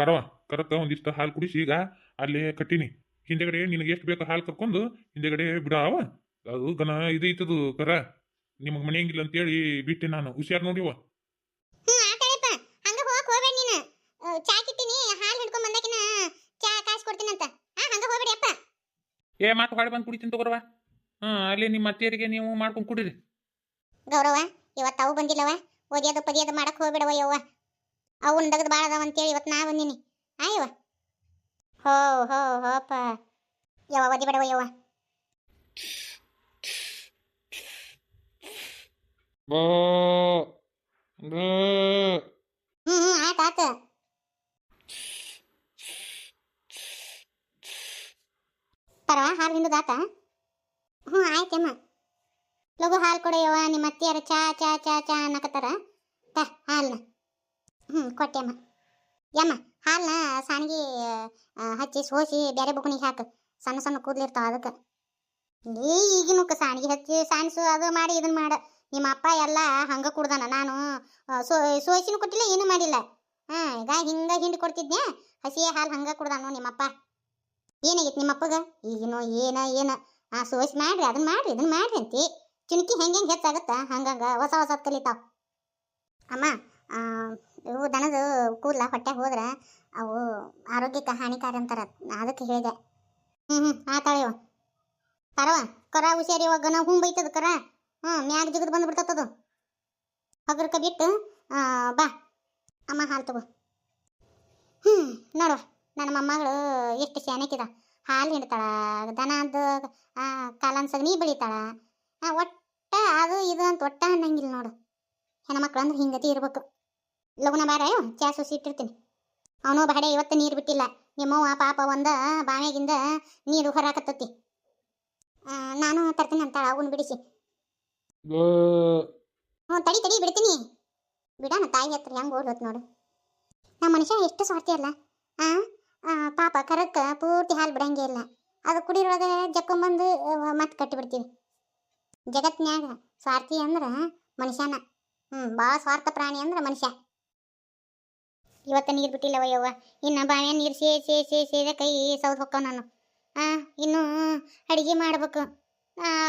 ಪರವ ಕರಕ ಒಂದಿಷ್ಟು ಹಾಲು ಕುಡಿಸಿ ಈಗ ಅಲ್ಲಿ ಕಟ್ಟಿನಿ. ಹಿಂದೆಗಡೆ ನಿನಗೆ ಎಷ್ಟು ಬೇಕು ಹಾಲು ಕರ್ಕೊಂಡು ಹಿಂದೆಗಡೆ ಬಿಡಾವ. ಅದು ಗನ ಇದು ಐತದು ಕರ. ನಿಮಗೆ ಮನೆಯಂಗಿಲ್ಲ ಅಂತೇಳಿ ಬಿಟ್ಟೆ ನಾನು. ಹುಷಾರ್ ನೋಡಿವ ಏ ಮಾತು ಹೊಡೆ ಬಂದು ಕುಡಿತೀನಿ ತಗೋರವ ಹಾ ಅಲ್ಲಿ ನಿಮ್ಮ ಅತ್ತೆಯರಿಗೆ ನೀವು ಮಾಡ್ಕೊಂಡು ಕುಡಿರಿ. ಗೌರವ ಇವತ್ತು ಅವು ಬಂದಿಲ್ಲವ ಓದಿಯೋದು ಪದಿಯೋದು ಮಾಡಕ್ ಹೋಗ್ಬೇಡವ ಯವ್ವ. ಅವನ್ ದಗದ್ ಭಾಳ ಅದಾವ ಅಂತೇಳಿ ಇವತ್ತು ನಾ ಬಂದೀನಿ. ಆಯವ ಹೋ ಹೋ ಹೋಪ. ಯವ್ವ ಓದಿ ಬೇಡವ ಯವ್ವ. ಬಾ ಹ್ಮ್ ಹ್ಞೂ ಆತ ಆತ ಪರವ ಹಾಲು ಹಿಂಡುದಾತ ಹ್ಞೂ ಆಯ್ತಮ್ಮ ಲಘು ಹಾಲು ಕೊಡಯ್ಯವ್ವ ನಿಮ್ಮ ಅತ್ತಿಯಾರ ಚಾ ಚಾ ಚಾ ಚಾ ಅನ್ನಕತ್ತಾರ. ತ ಹಾಲನ್ನ ಹ್ಞೂ ಕೊಟ್ಟೆಮ್ಮ ಯಮ್ಮ ಹಾಲನ್ನ ಸಾಣಿಗೆ ಹಚ್ಚಿ ಸೋಸಿ ಬೇರೆ ಬುಕ್ನಿಗೆ ಹಾಕು. ಸಣ್ಣ ಸಣ್ಣ ಕೂದಲಿರ್ತಾವ ಅದಕ್ಕೆ. ಏ ಈಗಿನ ಸಾಣಿಗೆ ಹಚ್ಚಿ ಸಾಣಿಸು, ಅದು ಮಾಡಿ ಇದನ್ನ ಮಾಡ. ನಿಮ್ಮ ಅಪ್ಪ ಎಲ್ಲ ಹಂಗೆ ಕುಡ್ದಾನ. ನಾನು ಸೋ, ಸೋಸಿನೂ ಕೊಟ್ಟಿಲ್ಲ ಏನೂ ಮಾಡಿಲ್ಲ. ಹಾಂ, ಈಗ ಹಿಂಗೆ ಹಿಂಡಿ ಕೊಡ್ತಿದ್ನೆ ಹಸಿಯ ಹಾಲು ಹಂಗ ಕುಡ್ದಾನು ನಿಮ್ಮಪ್ಪ. ಏನಾಗಿತ್ತು ನಿಮ್ಮಪ್ಪಗೆ ಈಗಿನೋ ಏನ ಏನ? ಆ, ಸೋಸಿ ಮಾಡ್ರಿ ಅದನ್ನ ಮಾಡ್ರಿ ಇದನ್ನ ಮಾಡ್ರಿ ಅಂತಿ. ಚುಣುಕಿ ಹೆಂಗೆ ಹೆಂಗೆ ಹೆಚ್ಚಾಗತ್ತ? ಹಂಗಂಗ ಹೊಸ ಹೊಸದು ಕಲಿತಾವ. ಅಮ್ಮ ಇವು ದನದು ಕೂದಲ ಹೊಟ್ಟೆ ಹೋದ್ರೆ ಅವು ಆರೋಗ್ಯಕ್ಕೆ ಹಾನಿಕಾರ ಅಂತಾರ. ಅದಕ್ಕೆ ಹೇಳಿದೆ. ಹ್ಞೂ ಹ್ಞೂ ಆತಾಳಿವ ಪರವ ಕರ ಹುಷಾರಿ ಇವಾಗ ನಾವು ಬೈತದ ಕರ? ಹ್ಞೂ ಮ್ಯಾಗ ಜಿಗದ್ ಬಂದು ಅದು. ಹಗರ್ಕ ಬಿಟ್ಟು ಆ, ಬಾ. ಅಮ್ಮ ಹಾಲು ತಗೋ. ಹ್ಞೂ ನೋಡುವ ನನ್ನ ಮೊಮ್ಮಗಳು ಎಷ್ಟು ಶಾನಕಿದ ಹಾಲು ಹಿಡ್ತಾಳ ದನದ ಕಾಲನ್ ಸಗಣಿ ಬೆಳಿತಾಳ. ಆ, ಒಟ್ಟ ಅದು ಇದು ಅಂತ ಒಟ್ಟ ಅನ್ನಂಗಿಲ್ಲ ನೋಡು. ಹೆಣ್ಮಕ್ಳು ಅಂದ್ರೆ ಹಿಂಗತಿ ಇರ್ಬೇಕು. ಲಗುನ ಬಾರಾಯೋ ಚಾ ಸುಸಿ ಇಟ್ಟಿರ್ತೀನಿ ಅವನು ಬಾಡೆ ಇವತ್ತು ನೀರು ಬಿಟ್ಟಿಲ್ಲ. ನಿಮ್ಮವ್ವ ಪಾಪ ಒಂದ ಬಾವಿಯಾಗಿಂದ ನೀರು ಹೊರಾಕತ್ತತಿ. ನಾನು ತರ್ತೀನಿ ಅಂತಾಳ ಅವನು ಬಿಡಿಸಿ. ಹ್ಞೂ ತಡಿ ತಡಿ ಬಿಡ್ತೀನಿ. ಬಿಡಣ ತಾಯಿ ಹತ್ರ ಹೆಂಗೆ ಓಡ್ಲತ್ ನೋಡು. ನಮ್ಮ ಮನುಷ್ಯ ಎಷ್ಟು ಸ್ವಾರ್ಥಿ ಅಲ್ಲ. ಪಾಪ ಕರಕ್ಕ ಪೂರ್ತಿ ಹಾಲು ಬಿಡಂಗೆ ಇಲ್ಲ. ಅದು ಕುಡಿಯೊಳಗೆ ಜಕ್ಕೊಂಬಂದು ಮತ್ತೆ ಕಟ್ಟಿಬಿಡ್ತೀವಿ. ಜಗತ್ನ್ಯಾಗ ಸ್ವಾರ್ಥಿ ಅಂದ್ರೆ ಮನುಷ್ಯನ. ಹ್ಞೂ ಭಾಳ ಸ್ವಾರ್ಥ ಪ್ರಾಣಿ ಅಂದ್ರೆ ಮನುಷ್ಯ. ಇವತ್ತು ನೀರು ಬಿಟ್ಟಿಲ್ಲವ ಯವ್ವ. ಇನ್ನು ಬಾವಿಯ ನೀರು ಸೇ ಸೇ ಸೇ ಸೇದ ಕೈ ಸೌದ್ ಹೊಕ್ಕವ ನಾನು. ಆ, ಇನ್ನು ಅಡಿಗೆ ಮಾಡ್ಬೇಕು.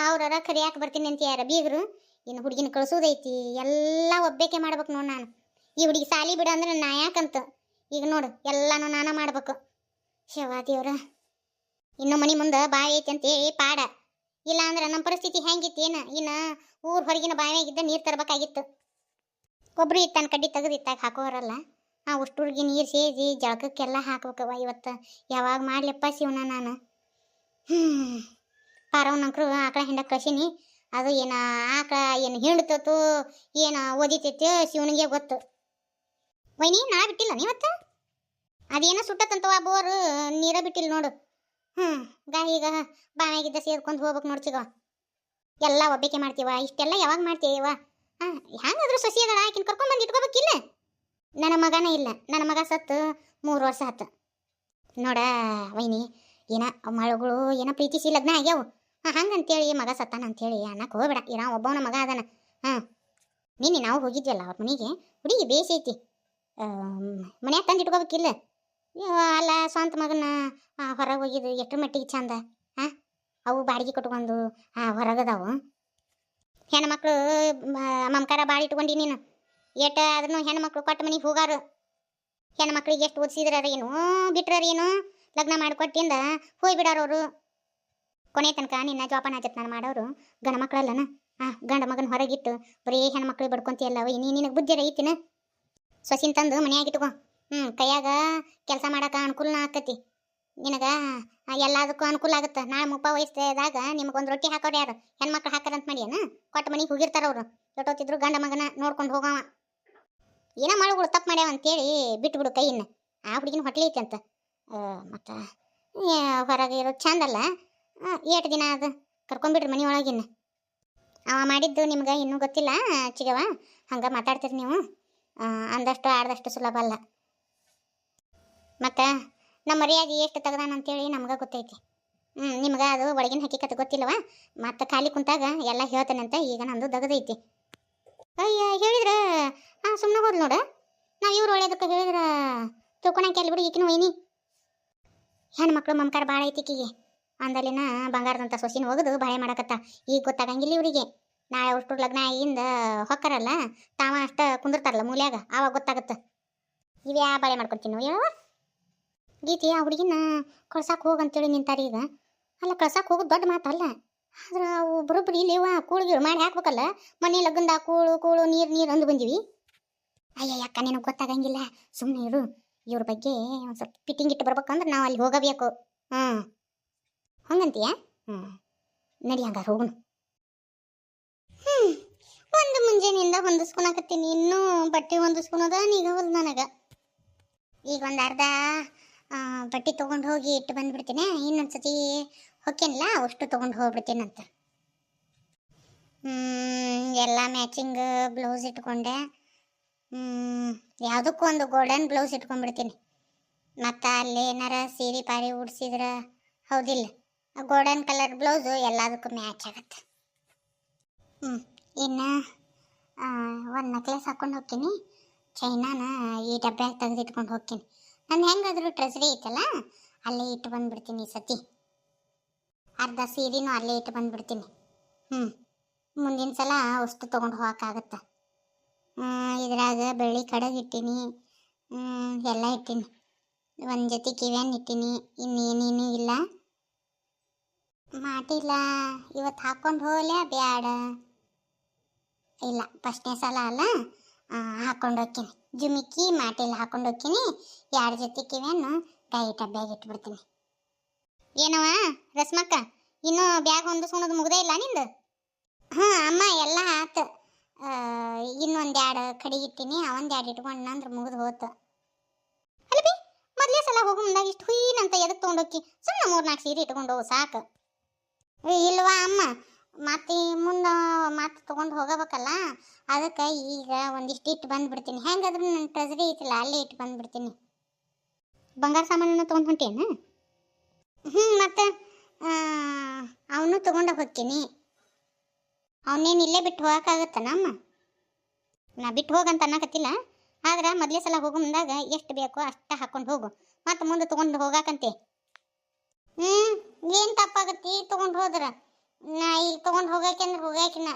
ಅವ್ರರ ಕರಿಯಾಕೆ ಬರ್ತೀನಿ ಅಂತ ಯಾರ ಬೀಗರು. ಇನ್ನು ಹುಡುಗಿನ ಕಳ್ಸೋದೈತಿ. ಎಲ್ಲ ಒಬ್ಬೇಕೆ ಮಾಡ್ಬೇಕು ನೋಡು ನಾನು. ಈ ಹುಡುಗಿ ಸಾಲಿ ಬಿಡು ಅಂದ್ರೆ ನಾ ಯಾಕಂತ? ಈಗ ನೋಡು, ಎಲ್ಲಾನು ನಾನು ಮಾಡ್ಬೇಕು. ಶಿವ ದೇವ್ರ. ಇನ್ನು ಮನೆ ಮುಂದೆ ಬಾವಿ ಐತಿ ಅಂತ ಪಾಡ. ಇಲ್ಲ ಅಂದ್ರೆ ನಮ್ಮ ಪರಿಸ್ಥಿತಿ ಹೆಂಗಿತ್ತು ಏನು? ಇನ್ನು ಊರ್ ಹೊರಗಿನ ಬಾವಿಯಾಗಿದ್ದ ನೀರು ತರಬೇಕಾಗಿತ್ತು. ಕೊಬ್ಬರಿ ಇತ್ತಾನ ಕಡ್ಡಿ ತೆಗೆದು ಇತ್ತಾಗ ಹಾಕೋರಲ್ಲ. ಆ ಉಷ್ಟುರ್ಗಿ ನೀರು ಸೇದಿ ಜಳಕಕ್ಕೆಲ್ಲ ಹಾಕ್ಬೇಕವ ಇವತ್ತು. ಯಾವಾಗ ಮಾಡ್ಲಿಪ್ಪ ಶಿವನ ನಾನು. ಹ್ಞೂ ಪಾರವನಂಕರು ಆಕಳ ಹಿಂಡ ಕಳಿಸೀನಿ. ಅದು ಏನು ಆಕಳ ಏನು ಹಿಂಡ್ತತು ಏನು ಓದಿತೈತೋ ಶಿವನಿಗೆ ಗೊತ್ತು. ವೈನಿ ನಾ ಬಿಟ್ಟಿಲ್ಲ ನೀವತ್ತ ಅದೇನೋ ಸುಟ್ಟತಂತವ ಬೋರು, ನೀರ ಬಿಟ್ಟಿಲ್ಲ ನೋಡು. ಹ್ಞೂ ಗಾ ಈಗ ಬಾವಿಯಾಗಿದ್ದ ಸೇರ್ಕೊಂಡು ಹೋಗ್ಬೇಕು ನೋಡ್ತಿಗ ಎಲ್ಲ ಒಬ್ಬೇಕೆ ಮಾಡ್ತೀವ, ಇಷ್ಟೆಲ್ಲ ಯಾವಾಗ ಮಾಡ್ತೀವ ಹಾಂ ಹ್ಯಾಂಗಾದ್ರೂ ಸಸಿ ಅದಳ, ಆಕಿನ ಕರ್ಕೊಂಡ್ಬಂದು ಇಟ್ಕೋಬೇಕಿಲ್ಲ ನನ್ನ ಮಗನ ಇಲ್ಲ. ನನ್ನ ಮಗ ಸತ್ತು, ಮೂರು ವರ್ಷ ಆತು ನೋಡ ವೈನಿ, ಏನ ಮಳುಗಳು ಏನೋ ಪ್ರೀತಿಸಿ ಲಗ್ನ ಆಗ್ಯಾವು? ಹಾಂ, ಹಂಗಂತೇಳಿ ಮಗ ಸತ್ತಾನ ಅಂತೇಳಿ ಅನ್ನಕ್ಕೆ ಹೋಗ್ಬೇಡ. ಇರ, ಒಬ್ಬವನ ಮಗ ಅದಾನ. ಹಾಂ. ನಿನ್ನೆ ನಾವು ಹೋಗಿದ್ವಲ್ಲ ಅವ್ರ ಮನೆಗೆ ಹುಡುಗಿ ಬೇಸೈತಿ ಮನ್ಯಾಗ ತಂದು ಇಟ್ಕೋಬೇಕಿಲ್ಲ ಅಲ್ಲ ಸ್ವಂತ ಮಗನ ಹೊರಗೆ ಹೋಗಿದ್ದು ಎಷ್ಟು ಮಟ್ಟಿಗೆ ಚಂದ. ಹಾಂ? ಅವು ಬಾಡಿಗೆ ಹಾಂ ಹೊರಗದಾವು. ಹೆಣ್ಮಕ್ಳು ಮಮಕಾರ ಭಾಳ ಇಟ್ಕೊಂಡಿ ನೀನು. ಏಟ ಅದನ್ನು ಹೆಣ್ಮಕ್ಳು ಕೊಟ್ಟ ಮನೆಗೆ ಹೋಗಾರು. ಹೆಣ್ಮಕ್ಳಿಗೆ ಎಷ್ಟು ಓದಿಸಿದ್ರ ಏನು ಬಿಟ್ರ ಏನು. ಲಗ್ನ ಮಾಡಿಕೊಟ್ಟಿಂದ ಹೋಗಿ ಅವರು. ಕೊನೆ ತನಕ ನಿನ್ನ ಜೋಪಾನ ಜತ್ನ ಮಾಡೋರು ಗಂಡ ಮಕ್ಕಳಲ್ಲನ? ಆ, ಗಂಡ ಮಗನ ಹೊರಗಿಟ್ಟು ಬರೀ ಹೆಣ್ಮಕ್ಳು ಬಡ್ಕೊಂತಿಯಲ್ಲ ನೀ ನಿನಗೆ ಬುದ್ಧಿರ ಐತಿನ? ಸೊಸಿನ ತಂದು ಮನ್ಯಾಗ ಇಟ್ಕೊ. ಹ್ಞೂ ಕೈಯಾಗ ಕೆಲಸ ಮಾಡಕ ಅನುಕೂಲನ ಆಕತಿ. ನಿನಗೆ ಎಲ್ಲದಕ್ಕೂ ಅನುಕೂಲ ಆಗುತ್ತೆ. ನಾಳೆ ಮುಪ್ಪ ವಯಸ್ಸದಾಗ ನಿಮಗೊಂದು ರೊಟ್ಟಿ ಹಾಕೋರು ಯಾರು? ಹೆಣ್ಮಕ್ಳು ಹಾಕಾರಂತ ಮಾಡ್ಯಾನ? ಕೊಟ್ಟ ಮನೆಗೆ ಹೋಗಿರ್ತಾರೆ ಅವರು. ಎಷ್ಟೊತ್ತಿದ್ರು ಗಂಡ ಮಗನ ನೋಡ್ಕೊಂಡು ಹೋಗವ. ಏನೋ ಮಾಡುಗಳು ತಪ್ಪು ಮಾಡ್ಯಾವ ಅಂತೇಳಿ ಬಿಟ್ಬಿಡು ಕೈಯಿನ ಆ ಹುಡುಗಿನ ಹೊಟ್ಲಿ ಐತೆ ಅಂತ ಮತ್ತು ಹೊರಗೆ ಇರೋದು ಚಂದಲ್ಲ ಏಟು ದಿನ ಅದು ಕರ್ಕೊಂಬಿಡ್ರಿ ಮನೆ ಒಳಗಿನ ಅವ ಮಾಡಿದ್ದು ನಿಮ್ಗೆ ಇನ್ನೂ ಗೊತ್ತಿಲ್ಲ ಚಿಗವ ಹಂಗೆ ಮಾತಾಡ್ತೀರಿ ನೀವು. ಅಂದಷ್ಟು ಆಡ್ದಷ್ಟು ಸುಲಭ ಅಲ್ಲ. ಮತ್ತು, ನಮ್ಮ ಮರ್ಯಾದೆ ಎಷ್ಟು ತೆಗ್ದಾನ ಅಂತೇಳಿ ನಮ್ಗೆ ಗೊತ್ತೈತಿ. ಹ್ಞೂ ನಿಮ್ಗೆ ಅದು ಒಳಗಿನ ಹಕ್ಕಿಕತೆ ಗೊತ್ತಿಲ್ಲವ ಮತ್ತು ಖಾಲಿ ಕುಂತಾಗ ಎಲ್ಲ ಹೇಳ್ತೇನಂತ ಈಗ ನಂದು ದಗದೈತಿ. ಅಯ್ಯ, ಹೇಳಿದ್ರ? ಹಾಂ ಸುಮ್ಮನೆ ಹೋದ್ ನೋಡ. ನಾವು ಇವ್ರು ಒಳ್ಳೇದಕ್ಕೆ ಹೇಳಿದ್ರ ತಿಳ್ಕೊಳಕ್ಕೆ ಎಲ್ಲಿ ಬಿಡು ಈಕಿನ ಒಯ್ನಿ ಹೆಣ್ಮಕ್ಳು ಮಮಕಾರ ಭಾಳ ಐತಿ ಅಂದಲಿನ ಬಂಗಾರದಂಥ ಸೊಸಿನ ಒಗದು ಬಾಳೆ ಮಾಡಕತ್ತ. ಈಗ ಗೊತ್ತಾಗಂಗಿಲ್ಲ ಇವರಿಗೆ. ನಾಳೆ ಅಷ್ಟು ಲಗ್ನ ಆಗಿಂದ ಹೊಕ್ಕರಲ್ಲ, ತಾವ ಅಷ್ಟ ಕುಂದಿರ್ತಾರಲ್ಲ ಮೂಲ್ಯಾಗ, ಆವಾಗ ಗೊತ್ತಾಗತ್ತ. ಇವ್ಯಾ ಬಾಳೆ ಮಾಡ್ಕೊಡ್ತೀನಿ ಯಾವ ಗೀತಿ, ಆ ಹುಡುಗಿನ ಕಳ್ಸಾಕ್ ಹೋಗಂತೇಳಿ ನಿಂತಾರೀಗ. ಅಲ್ಲ, ಕಳ್ಸಾಕ್ ಹೋಗೋದು ದೊಡ್ಡ ಮಾತಲ್ಲ. ಆದ್ರೆ ಅವು ಬರೋಬ್ಬರಿ ಇಲ್ಲಿವ ಕೂಳು ಮಾಡಿ ಹಾಕ್ಬೇಕಲ್ಲ, ಮನೆ ಲಗ್ನದ ಕೂಳು ಕೂಳು, ನೀರು ನೀರು ಅಂದು ಬಂದೀವಿ. ಅಯ್ಯ ಅಕ್ಕ, ನಿನಗೆ ಗೊತ್ತಾಗಂಗಿಲ್ಲ. ಸುಮ್ಮನೆ ಇರು. ಇವ್ರ ಬಗ್ಗೆ ಒಂದು ಸ್ವಲ್ಪ ಫಿಟ್ಟಿಂಗ್ ಇಟ್ಟು ಬರ್ಬೇಕಂದ್ರೆ ನಾವು ಅಲ್ಲಿ ಹೋಗಬೇಕು. ಹಾಂ ಹಂಗಂತೀಯ? ಹ್ಞೂ ನಡಿ ಹಂಗಾರೆ ಹೋಗುನು ಹ್ಞೂ ಒಂದು ಮುಂಜಾನೆಯಿಂದ ಹೊಂದಿಸ್ಕೊಳಕತ್ತೀನಿ ಇನ್ನೂ ಬಟ್ಟೆ ಹೊಂದಿಸ್ಕೊಳೋದ ಹೋದ್ ನನಗೆ. ಈಗ ಒಂದು ಅರ್ಧ ಬಟ್ಟೆ ತೊಗೊಂಡು ಹೋಗಿ ಇಟ್ಟು ಬಂದ್ಬಿಡ್ತೀನಿ. ಇನ್ನೊಂದು ಸತಿ ಹೊಕ್ಕೇನಿಲ್ಲ? ಅಷ್ಟು ತೊಗೊಂಡು ಹೋಗ್ಬಿಡ್ತೀನಂತ. ಎಲ್ಲ ಮ್ಯಾಚಿಂಗ್ ಬ್ಲೌಸ್ ಇಟ್ಕೊಂಡೆ. ಯಾವುದಕ್ಕೂ ಒಂದು ಗೋಲ್ಡನ್ ಬ್ಲೌಸ್ ಇಟ್ಕೊಂಡ್ಬಿಡ್ತೀನಿ. ಮತ್ತು ಅಲ್ಲಿ ಏನಾರ ಸೀರೆ ಪಾರಿ ಉಡ್ಸಿದ್ರೆ, ಹೌದಿಲ್ಲ. ಗೋಲ್ಡನ್ ಕಲರ್ ಬ್ಲೌಸು ಎಲ್ಲದಕ್ಕೂ ಮ್ಯಾಚ್ ಆಗತ್ತೆ. ಹ್ಞೂ ಇನ್ನು ಒಂದು ನೆಕ್ಲೆಸ್ ಹಾಕ್ಕೊಂಡು ಹೋಗ್ತೀನಿ ಚೈನಾನ ಈ ಡಬ್ಬ್ಯಾಗ ತೆಗೆದಿಟ್ಕೊಂಡು ಹೋಗ್ತೀನಿ ನಾನು ಹೆಂಗಾದರೂ ಟ್ರೆಸ್ರಿ ಐತಲ್ಲ, ಅಲ್ಲೇ ಇಟ್ಟು ಬಂದ್ಬಿಡ್ತೀನಿ ಈ ಸತಿ. ಅರ್ಧ ಸೀರೆನೂ ಅಲ್ಲೇ ಇಟ್ಟು ಬಂದ್ಬಿಡ್ತೀನಿ. ಹ್ಞೂ ಮುಂದಿನ ಸಲ ಅಷ್ಟು ತೊಗೊಂಡು ಹೋಗೋಕ್ಕಾಗತ್ತೆ ಇದ್ರಾಗ ಬೆಳ್ಳಿ ಕಡಗ ಇಟ್ಟೀನಿ. ಎಲ್ಲ ಇಟ್ಟೀನಿ. ಒಂದು ಜೊತೆ ಕಿವ್ಯಾನ್ ಇಟ್ಟೀನಿ. ಇನ್ನೇನೇನು ಇಲ್ಲ. ಮಾಡಿಲ್ಲ ಇವತ್ತು ಹಾಕ್ಕೊಂಡು ಹೋಗ್ಲೇ ಬ್ಯಾಡ. ಇಲ್ಲ, ಫಸ್ಟ್ನೇ ಸಲ ಅಲ್ಲ. ಹಾಕೊಂಡು ಹೋಗ್ತೀನಿ. ಜುಮಿಕ್ಕಿ ಮಾಟಿಲ್ಲ ಹಾಕೊಂಡು ಹೋಗ್ತೀನಿ. ಎರಡು ಜೊತೆ ಕಿವ್ಯಾನು ಕೈ ಬ್ಯಾಗ್ ಇಟ್ಬಿಡ್ತೀನಿ. ಏನವ? ರಸ್ಮಕ್ಕ, ಇನ್ನೂ ಬ್ಯಾಗ್ ಒಂದು ಹೊಂದಿಸ್ಕೊಳೋದು ಮುಗ್ದೇ ಇಲ್ಲ ನಿಂದು? ಹಾಂ ಅಮ್ಮ, ಎಲ್ಲ ಆತು. ಇನ್ನೊಂದು ಎರಡು ಕಡೆಗೆ ಇಟ್ಟಿನಿ ಅವೊಂದು ಎರಡು ಇಟ್ಕೊಂಡು ಅಂದ್ರೆ ಮುಗಿದು ಹೋತು. ಅಲ್ಲ ಬಿ, ಮೊದಲೇ ಸಲ ಹೋಗೋ ಮುಂದಾಗ ಇಷ್ಟು ಹುಯ್ನಂತ ಎದಕ್ಕೆ ತೊಗೊಂಡೋಗಿ ಸುಮ್ಮನೆ ಮೂರು ನಾಲ್ಕು ಸೀರೆ ಇಟ್ಕೊಂಡು ಹೋಗು, ಸಾಕು. ಇಲ್ವಾ ಅಮ್ಮ? ಮತ್ತೆ ಮುಂದೆ ಮತ್ತೆ ತೊಗೊಂಡು ಹೋಗಬೇಕಲ್ಲ? ಅದಕ್ಕೆ ಈಗ ಒಂದಿಷ್ಟು ಇಟ್ಟು ಬಂದ್ಬಿಡ್ತೀನಿ. ಹೆಂಗಾದ್ರೂ ನನ್ನ ಟ್ರೆಸರಿ ಐತಿಲ್ಲ, ಅಲ್ಲೇ ಇಟ್ಟು ಬಂದ್ಬಿಡ್ತೀನಿ. ಬಂಗಾರ ಸಾಮಾನನ್ನು ತೊಗೊಂಡು ಹೊಂಟೇನು? ಹ್ಞೂ ಮತ್ತೆ ಅವನು ತೊಗೊಂಡು ಹೋಗ್ತೀನಿ. ಅವನೇನು ಇಲ್ಲೇ ಬಿಟ್ಟು ಹೋಗೋಕ್ಕಾಗತ್ತನ ನಮ್ಮ ನಾ ಬಿಟ್ಟು ಹೋಗಂತ ಅನ್ನಕತ್ತಿಲ್ಲ. ಆದ್ರೆ ಮೊದಲೇ ಸಲ ಹೋಗೋ ಮುಂದಾಗ ಎಷ್ಟು ಬೇಕೋ ಅಷ್ಟ ಹಾಕೊಂಡು ಹೋಗು. ಮತ್ತೆ ಮುಂದೆ ತೊಗೊಂಡು ಹೋಗಾಕಂತೆ. ಹ್ಞೂ ಏನು ತಪ್ಪಾಗತ್ತಿ ತೊಗೊಂಡು ಹೋದ್ರೆ? ನಾ ಈಗ ತೊಗೊಂಡು ಹೋಗಕ್ಕೆ ಅಂದ್ರೆ ಹೋಗಾಕಿನ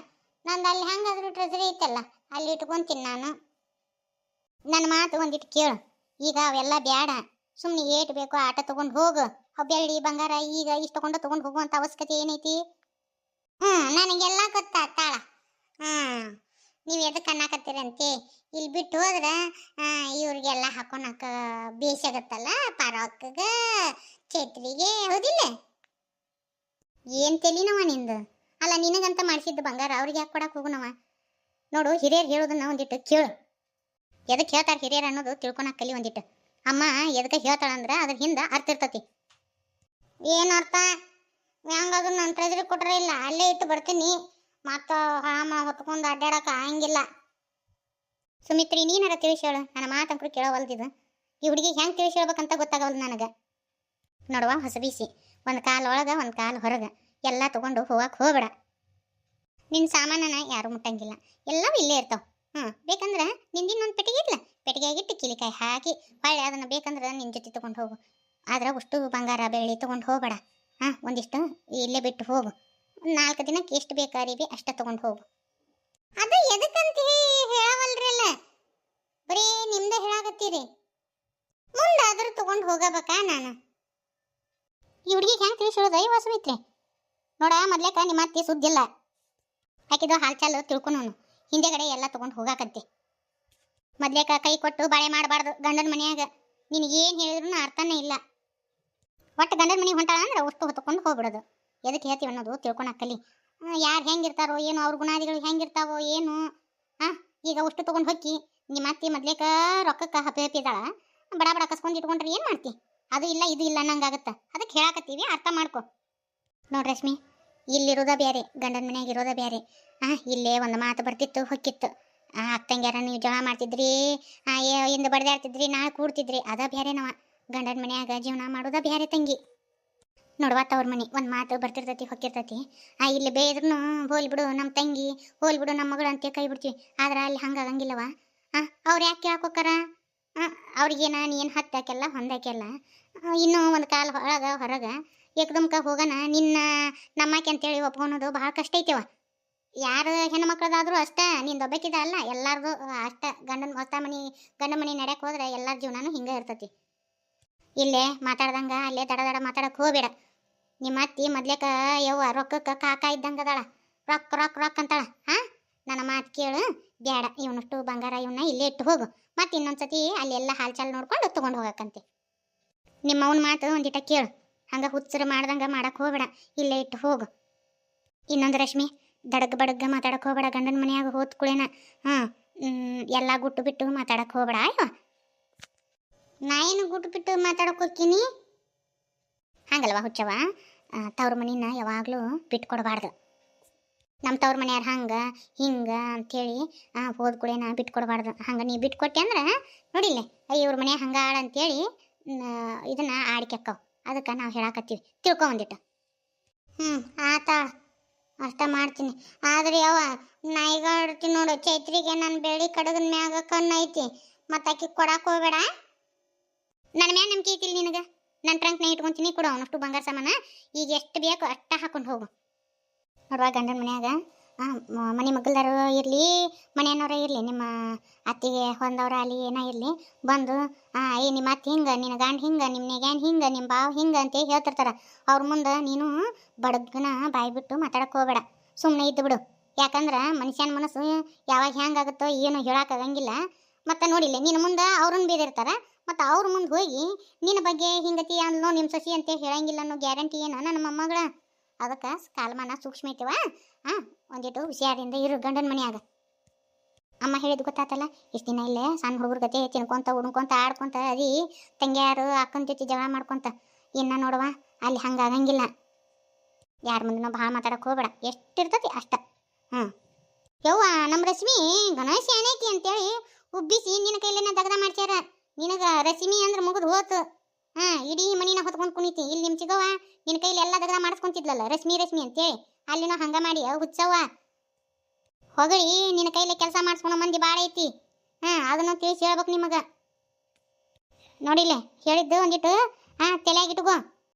ನಂದು ಅಲ್ಲಿ ಹೆಂಗಾದ್ರೂ ಟ್ರೆಸರಿ ಐತಲ್ಲ, ಅಲ್ಲಿ ಇಟ್ಕೊಂತೀನಿ ನಾನು. ನನ್ನ ಮಾತು ಒಂದಿಟ್ಟು ಕೇಳು. ಈಗ ಅವೆಲ್ಲ ಬೇಡ ಸುಮ್ಮನೆ ಏಟ್ ಬೇಕೋ ಆಟ ತೊಗೊಂಡು ಹೋಗು. ಬೆಳ್ಳಿ ಬಂಗಾರ, ಈಗ ಇಷ್ಟು ತಗೊಂಡು ತಗೊಂಡು ಹೋಗುವಂಥ ಅವಶ್ಯಕತೆ ಏನೈತಿ? ಹ್ಞೂ ನನಗೆಲ್ಲ ಗೊತ್ತಾಗ್ತಾಳ ಹ್ಮ್, ನೀವು ಎದಕ್ಕೆ ಅನ್ನಕತ್ತೀರಂತೆ ಇಲ್ಲಿ ಬಿಟ್ಟು ಹೋದ್ರೆ ಇವ್ರಿಗೆಲ್ಲ ಹಾಕೊಳಕ ಬೇಸಾಗತ್ತಲ್ಲ ಪಾರಕ್ಕಗ ಛತ್ರಿಗೆ ಹೌದಿಲ್ಲ? ಏನು ತೆಲಿನವ ನಿಂದು? ಅಲ್ಲ, ನಿನಗಂತ ಮಾಡಿಸಿದ್ದು ಬಂಗಾರ, ಅವ್ರಿಗೆ ಯಾಕೆ ಕೊಡಕ್ಕೆ ಹೋಗುನವ? ನೋಡು, ಹಿರಿಯರು ಹೇಳೋದನ್ನ ಒಂದಿಟ್ಟು ಕೇಳು. ಎದಕ್ಕೆ ಹೇಳ್ತಾರೆ ಹಿರಿಯರು ಅನ್ನೋದು ತಿಳ್ಕೊಳಕ್ ಕಲಿ ಒಂದಿಟ್ಟು. ಅಮ್ಮ ಎದಕ್ಕೆ ಹೇಳ್ತಾಳಂದ್ರೆ ಅದ್ರ ಹಿಂದೆ ಅರ್ಥ ಇರ್ತತಿ. ಏನು ಅರ್ಥ? ಹೆಂಗಾದ್ರು ನನ್ನ ಟ್ರೆಜರಿ ಕೊಟ್ರೆ ಇಲ್ಲ, ಅಲ್ಲೇ ಇಟ್ಟು ಬರ್ತೀನಿ. ಮತ್ತು ಹಾಮ ಹೊತ್ಕೊಂಡು ಅಡ್ಡಾಡಕ್ಕೆ ಆಗಂಗಿಲ್ಲ. ಸುಮಿತ್ರಿ ನೀನಾರ ತಿಳಿಸಿ ಹೇಳು? ನನ್ನ ಮಾತಂಕರು ಕೇಳವಲ್ದಿದು ಈ ಹುಡುಗಿಗೆ ಹೆಂಗೆ ತಿಳಿಸಿ ಹೇಳ್ಬೇಕಂತ ಗೊತ್ತಾಗವಲ್ದು ನನಗೆ. ನೋಡುವ ಹೊಸಬೀಸಿ ಒಂದು ಕಾಲು ಒಳಗೆ, ಒಂದು ಕಾಲು ಹೊರಗೆ. ಎಲ್ಲ ತೊಗೊಂಡು ಹೋಗಕ್ಕೆ ಹೋಗಬೇಡ. ನಿನ್ನ ಸಾಮಾನನ ಯಾರು ಮುಟ್ಟಂಗಿಲ್ಲ. ಎಲ್ಲವೂ ಇಲ್ಲೇ ಇರ್ತಾವ. ಹ್ಞೂ ಬೇಕಂದ್ರೆ ನಿಂದಿನ್ನೊಂದು ಪೆಟ್ಟಿಗೆ ಇಟ್ಲ ಪೆಟ್ಟಿಗೆಗಿಟ್ಟು ಕಿಲಿಕಾಯಿ ಹಾಕಿ, ಹೊಳ್ಳಿ ಅದನ್ನು ಬೇಕಂದ್ರೆ ನಿನ್ನ ಜೊತೆ ತೊಗೊಂಡು ಹೋಗು. ಆದ್ರೆ ಅಷ್ಟು ಬಂಗಾರ ಬೆಳ್ಳಿ ತೊಗೊಂಡು ಹೋಗಬೇಡ. ಹಾಂ, ಒಂದಿಷ್ಟು ಇಲ್ಲೇ ಬಿಟ್ಟು ಹೋಗು. ನಾಲ್ಕು ದಿನಕ್ಕೆ ಎಷ್ಟು ಬೇಕು ಅರಿವಿ ಅಷ್ಟ ತಗೊಂಡು ಹೋಗು. ಅದು ಎದಕ್ಕಂತ ಹೇಳವಲ್ರಲ್ಲ? ಬರೀ ನಿಮ್ದೇ ಹೇಳಾಕತ್ತೀರಿ. ಮುಂದಾದ್ರೂ ತಗೊಂಡು ಹೋಗಬೇಕಾ ನಾನು? ಈ ಹುಡುಗಿಗೆ ಹೆಂಗೆ ತಿಳಿಸಿರೋದು ಐ ವಾಸವಿತ್ರಿ ನೋಡ, ಮೊದ್ಲೇಕ ನಿಮ್ಮ ಅತ್ತಿ ಸುದ್ದಿಲ್ಲ. ಹಾಕಿದ್ದು ಹಾಲ್ ಚಾಲು ತಿಳ್ಕೊನೋನು ಹಿಂದೆಗಡೆ ಎಲ್ಲ ತಗೊಂಡು ಹೋಗಾಕಂತೆ ಮೊದ್ಲೇಕ ಕೈ ಕೊಟ್ಟು ಬಾಳೆ ಮಾಡಬಾರ್ದು ಗಂಡನ ಮನ್ಯಾಗ. ನಿನಗೇನು ಹೇಳಿದ್ರು ಅರ್ಥನೇ ಇಲ್ಲ. ಒಟ್ಟು ಗಂಡನ ಮನೆಗೆ ಹೊಂಟಾಳ ಅಂದ್ರೆ ಅಷ್ಟು ಹೊತ್ಕೊಂಡು ಹೋಗ್ಬಿಡೋದು. ಎದಕ್ಕೆ ಹೇಳ್ತೀವಿ ಅನ್ನೋದು ತಿಳ್ಕೊಳಕ್ಕಲ್ಲಿ ಯಾರು ಹೆಂಗಿರ್ತಾರೋ ಏನು ಅವ್ರ ಗುಣಾದಿಗಳು ಹೆಂಗಿರ್ತಾವೋ ಏನು. ಹಾಂ ಈಗ ಅಷ್ಟು ತೊಗೊಂಡು ಹೊಕ್ಕಿ, ನಿಮ್ಮ ಅತ್ತಿ ಮೊದ್ಲೇಕ ರೊಕ್ಕಕ್ಕೆ ಹಪ್ಪಿ ಹಪ್ಪಿದಾಳ ಬಡ ಬಡ ಕಸ್ಕೊಂಡು ಇಟ್ಕೊಂಡ್ರೆ ಏನು ಮಾಡ್ತಿ? ಅದು ಇಲ್ಲ, ಇದು ಇಲ್ಲ ಅನ್ನಂಗಾಗತ್ತ. ಅದಕ್ಕೆ ಹೇಳಾಕತ್ತೀವಿ, ಅರ್ಥ ಮಾಡ್ಕೊ. ನೋಡಿ ರಶ್ಮಿ, ಇಲ್ಲಿರೋದ ಬೇರೆ ಗಂಡನ ಮನೆಯಾಗ ಇರೋದ ಬೇರೆ ಹಾಂ ಇಲ್ಲೇ ಒಂದು ಮಾತು ಬರ್ತಿತ್ತು, ಹೊಕ್ಕಿತ್ತು. ಆ, ಅಕ್ಕಂಗ್ಯಾರ ನೀವು ಜಗಳ ಮಾಡ್ತಿದ್ರಿ ಹಾಂ ಹಿಂದೆ ಬಡ್ದಾಡ್ತಿದ್ರಿ ನಾ ಕೂಡ್ತಿದ್ರಿ, ಅದ ಬೇರೆ ನಾವ ಗಂಡನ ಮನ್ಯಾಗ ಜೀವನ ಮಾಡೋದ ಬೇರೆ ತಂಗಿ. ನೋಡುವ ತವ್ರ ಮನೆ, ಒಂದು ಮಾತು ಬರ್ತಿರ್ತೈತಿ, ಹೊಕ್ಕಿರ್ತೈತಿ. ಆ, ಇಲ್ಲಿ ಬೇದ್ರೂ ಹೋಲ್ ಬಿಡು ನಮ್ಮ ತಂಗಿ, ಹೋಲ್ ಬಿಡು ನಮ್ಮ ಮಗಳು ಅಂತ ಕೈ ಬಿಡ್ತೀವಿ. ಆದ್ರೆ ಅಲ್ಲಿ ಹಂಗಾಗಂಗಿಲ್ಲವ. ಆ, ಅವ್ರು ಯಾಕೆ ಕೇಳಕ್ ಅವ್ರಿಗೆ ನಾನು ನೀನು ಹತ್ತಾಕೆಲ್ಲ ಹೊಂದಾಕೆಲ್ಲ ಇನ್ನೂ ಒಂದು ಕಾಲ ಒಳಗೆ, ಹೊರಗೆ, ಏಕದಮ್ಕ ಹೋಗೋಣ ನಿನ್ನ ನಮ್ಮಕ್ಕೆ ಅಂತೇಳಿ ಒಪ್ಕೊಳೋದು ಭಾಳ ಕಷ್ಟ ಐತೆವ. ಯಾರು ಹೆಣ್ಮಕ್ಳದಾದ್ರೂ ಅಷ್ಟ, ನಿಂದು ಒಬ್ಬಕಿದ ಅಲ್ಲ, ಎಲ್ಲಾರ್ದು ಅಷ್ಟ. ಗಂಡನ ಹೊಸ ಮನೆ ಗಂಡ ಮನೆ ನಡೆಯಕ್ಕೆ ಹೋದ್ರೆ ಎಲ್ಲರ ಜೀವನನೂ ಹಿಂಗೆ ಇರ್ತೈತಿ. ಇಲ್ಲೇ ಮಾತಾಡ್ದಂಗ, ಅಲ್ಲೇ ದಡ ದಡ ಮಾತಾಡಕ್ಕೆ ಹೋಗ್ಬೇಡ. ನಿಮ್ಮ ಅತ್ತಿ ಮೊದ್ಲೇಕ, ಯವ್ವ ರೊಕ್ಕಕ್ಕೆ ಕಾಕ ಇದ್ದಂಗ ಅದಾಳ. ರೊಕ್ಕ ರೊಕ್ಕ ರೊಕ್ಕ ಅಂತಾಳ. ಹಾ? ನನ್ನ ಮಾತು ಕೇಳು. ಬ್ಯಾಡ, ಇವನಷ್ಟು ಬಂಗಾರ ಇವನ್ನ ಇಲ್ಲೇ ಇಟ್ಟು ಹೋಗು. ಮತ್ತೆ ಇನ್ನೊಂದ್ಸತಿ ಅಲ್ಲೆಲ್ಲ ಹಾಲ್ ಚಾಲ್ ನೋಡ್ಕೊಂಡು ತಗೊಂಡು ಹೋಗಕ್ಕಂತೆ. ನಿಮ್ಮ ಅವನ ಮಾತು ಒಂದಿಟ ಕೇಳು. ಹಂಗೆ ಹುಚ್ಚರು ಮಾಡ್ದಂಗೆ ಮಾಡಕ್ಕೆ ಹೋಗ್ಬೇಡ. ಇಲ್ಲೇ ಇಟ್ಟು ಹೋಗು. ಇನ್ನೊಂದು ರಶ್ಮಿ, ದಡಗ್ ಬಡಗ್ ಮಾತಾಡಕ್ಕೆ ಹೋಗ್ಬೇಡ. ಗಂಡನ ಮನೆಯಾಗ ಹೋದ್ ಕುಳೇನ. ಹಾಂ ಎಲ್ಲ ಗುಟ್ಟು ಬಿಟ್ಟು ಮಾತಾಡಕ್ಕೆ ಹೋಗ್ಬೇಡ. ಆಯ್ವಾ ನಾ ಗುಟ್ಟು ಬಿಟ್ಟು ಮಾತಾಡೋಕೆ ಹೋಗ್ತೀನಿ ಹಂಗಲ್ವಾ ಹುಚ್ಚವ ತವ್ರ ಮನಿನ ಯಾವಾಗಲೂ ಬಿಟ್ಟು ಕೊಡಬಾರ್ದು ನಮ್ಮ ತವ್ರ ಮನೆಯವ್ರು ಹಂಗೆ, ಹಿಂಗೆ ಅಂಥೇಳಿ ಹೋದ ಕೂಡ ನಾ ಬಿಟ್ಟು ಕೊಡಬಾರ್ದು ಹಂಗೆ ನೀ ಬಿಟ್ಟು ಕೊಟ್ಟೆ ಅಂದ್ರೆ, ನೋಡಿಲ್ಲ, ಅಯ್ಯ, ಇವ್ರ ಮನೆ ಹಂಗೆ ಆಳ ಅಂತೇಳಿ ಇದನ್ನು ಆಡಿಕೆಕ್ಕವು ಅದಕ್ಕೆ ನಾವು ಹೇಳಾಕತ್ತೀವಿ. ತಿಳ್ಕೊ ಒಂದಿಟ್ಟು. ಹ್ಞೂ ಆತ ಅಷ್ಟ ಮಾಡ್ತೀನಿ. ಆದ್ರೆ ಯಾವ ನಾಯಿಗಾಡ್ತೀನಿ ನೋಡು, ಚೈತ್ರಿಗೆ ನನ್ನ ಬೆಳಿ ಕಡಗನ ಮ್ಯಾಗ ಕಣ್ಣು ಐತಿ ಮತ್ತೆ ಆಕಿ ಕೊಡಕ್ಕೆ ಹೋಗ್ಬೇಡ. ನನ್ನ ಮ್ಯಾಲ ನಂಬಿಕೆ ಐತಿಲ್ಲ ನಿನಗೆ? ನನ್ನ ಟ್ರಂಕ್ನ ಇಟ್ಕೊಂತೀನಿ, ಕೊಡು ಅವನಷ್ಟು ಬಂಗಾರ ಸಾಮಾನ. ಈಗ ಎಷ್ಟು ಬೇಕು ಅಷ್ಟ ಹಾಕೊಂಡು ಹೋಗು. ನೋಡುವ ಗಂಡನ ಮನ್ಯಾಗ. ಮನೆ ಮಗ್ಗಲ್ದಾರು ಇರಲಿ ಮನೆಯವ್ರ ಇರಲಿ, ನಿಮ್ಮ ಅತ್ತಿಗೆ ಹೊಂದವ್ರ ಅಲ್ಲಿ ಏನೋ ಇರಲಿ, ಬಂದು ಏ, ನಿಮ್ಮ ಅತ್ತೆ ಹಿಂಗೆ, ನಿನ್ನ ಗಂಡ ಹಿಂಗೆ, ನಿಮ್ಮ ನೆಗ್ಯಾನ್ ಹಿಂಗೆ, ನಿಮ್ಮ ಬಾವು ಹಿಂಗೆ ಅಂತ ಹೇಳ್ತಿರ್ತಾರೆ. ಅವ್ರ ಮುಂದೆ ನೀನು ಬಡಗ್ನ ಬಾಯಿ ಬಿಟ್ಟು ಮಾತಾಡಕ್ಕೆ ಹೋಗಬೇಡ. ಸುಮ್ಮನೆ ಇದ್ದು ಬಿಡು. ಯಾಕಂದ್ರೆ ಮನುಷ್ಯನ ಮನಸ್ಸು ಯಾವಾಗ ಹೆಂಗಾಗುತ್ತೋ ಏನು ಹೇಳೋಕ್ಕಾಗಂಗಿಲ್ಲ ಮತ್ತು ನೋಡಿಲ್ಲ, ನಿನ್ನ ಮುಂದೆ ಅವ್ರನ್ನ ಬೀದಿರ್ತಾರ. ಮತ್ತು ಅವ್ರ ಮುಂದೆ ಹೋಗಿ, ನಿನ್ನ ಬಗ್ಗೆ ಹಿಂಗತಿ ಅನ್ನೋ ನಿಮ್ಮ ಸಸಿ ಅಂತ ಹೇಳಂಗಿಲ್ಲ ಅನ್ನೋ ಗ್ಯಾರಂಟಿ ಏನ ನನ್ನ ಮೊಮ್ಮಗಳ? ಅದಕ್ಕೆ ಕಾಲಮಾನ ಸೂಕ್ಷ್ಮ ಐತಿವ ಹಾಂ ಒಂದಿಟ್ಟು ಹುಷಾರಿಂದ ಇರು ಗಂಡನ ಮನೆಯಾಗ. ಅಮ್ಮ ಹೇಳಿದ್ ಗೊತ್ತಾತಲ್ಲ, ಇಷ್ಟು ದಿನ ಇಲ್ಲೇ ಸಣ್ಣ ಹುಡುಗರ ಗತೆ ತಿನ್ಕೊಂತ, ಉಣ್ಕೊಂತ, ಆಡ್ಕೊಂತ, ಅದಿ ತಂಗ್ಯಾರು, ಅಕ್ಕನ ಜೊತೆ ಜಗಳ ಮಾಡ್ಕೊಂತ, ಇನ್ನ ನೋಡುವ, ಅಲ್ಲಿ ಹಂಗಾಗಂಗಿಲ್ಲ. ಯಾರ ಮುಂದೆ ಭಾಳ ಮಾತಾಡಕ್ಕೆ ಹೋಗ್ಬೇಡ, ಎಷ್ಟಿರ್ತತಿ ಅಷ್ಟ. ಹ್ಞೂ ಯವ್ವ ನಮ್ಮ ರಶ್ಮಿ ಗಣೇಶ ಏನೈತಿ ಅಂತೇಳಿ ಉಬ್ಬಿಸಿ ನಿನ್ನ ಕೈಲೇನ ದಗದ ಮಾಡ್ಸ್ಯಾರ. ನಿನಗ ರಶ್ಮಿ ಅಂದ್ರೆ ಮುಗಿದು ಹೋತು. ಹಾ, ಇಡೀ ಮನಿನ ಹೊತ್ಕೊಂಡು ಕುಣಿತಿ. ಇಲ್ಲಿ ನಿಮ್ಮ ಚಿಗವ್ವ ನಿನ್ನ ಕೈಲಿ ಎಲ್ಲ ದಗದ ಮಾಡಿಸ್ಕೊಂತಿದ್ಲಲ್ಲ, ರಶ್ಮಿ ರಶ್ಮಿ ಅಂತೇಳಿ. ಅಲ್ಲಿನೂ ಹಂಗ ಮಾಡಿ ಹುಚ್ಚವ್ವ. ಹೊಗಳಿ ನಿನ್ನ ಕೈಲಿ ಕೆಲಸ ಮಾಡಿಸ್ಕೊಳೋ ಮಂದಿ ಭಾಳ ಐತಿ. ಹಾ, ಅದನ್ನು ತಿಳಿಸಿ ಹೇಳ್ಬೇಕು ನಿಮಗ. ನೋಡಿಲೆ, ಹೇಳಿದ್ದು ಒಂದಿಟ್ಟು, ಹಾಂ, ತಲೆಯಾಗ ಇಟ್ಕೋ.